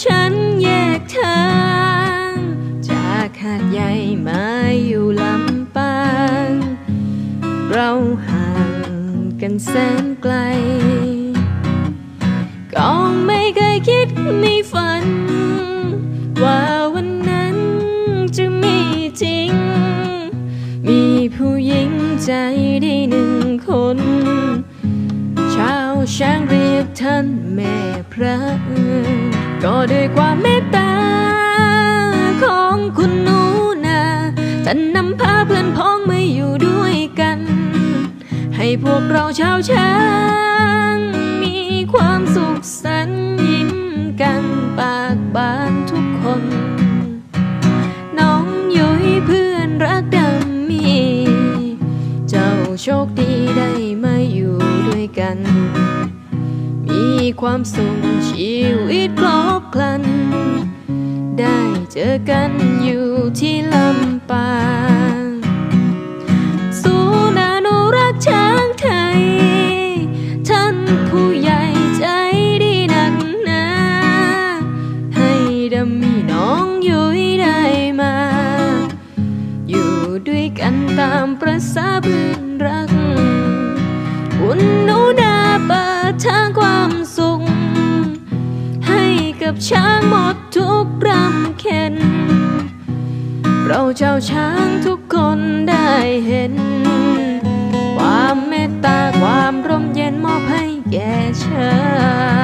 ฉันแยกทางจากหาดใหญ่มาอยู่ลำปาง เราห่างกันแสนไกลก็ไม่เคยคิดไม่ฝัน ว่าวันนั้นจะมีจริง มีผู้หญิงใจดีหนึ่งคน ชาวแชงรี ท่านแม่พระก็ด้วยความเมตตาของคุณหนูนาท่านนำพาเพื่อนพ้องมาอยู่ด้วยกัน ให้พวกเราชาวช้าง มีความสุขสันยิ้มกันปากบานทุกคน น้องยุ้ยเพื่อนรักดำมี เจ้าโชคดีได้มาอยู่ด้วยกัน ความสุขชีวิตครบครัน ได้เจอกันอยู่ที่ลำปางศูนย์อนุรักษ์ช้างไทย ท่านผู้ใหญ่ใจดีนักหนา ให้ดำมีน้องยุ้ยได้มา อยู่ด้วยกันตามประสาเพื่อนรัก กับช้างหมดทุกรำเข็น เราเจ้าช้างทุกคนได้เห็น ความเมตตาความร่มเย็นมอบให้แก่ช้าง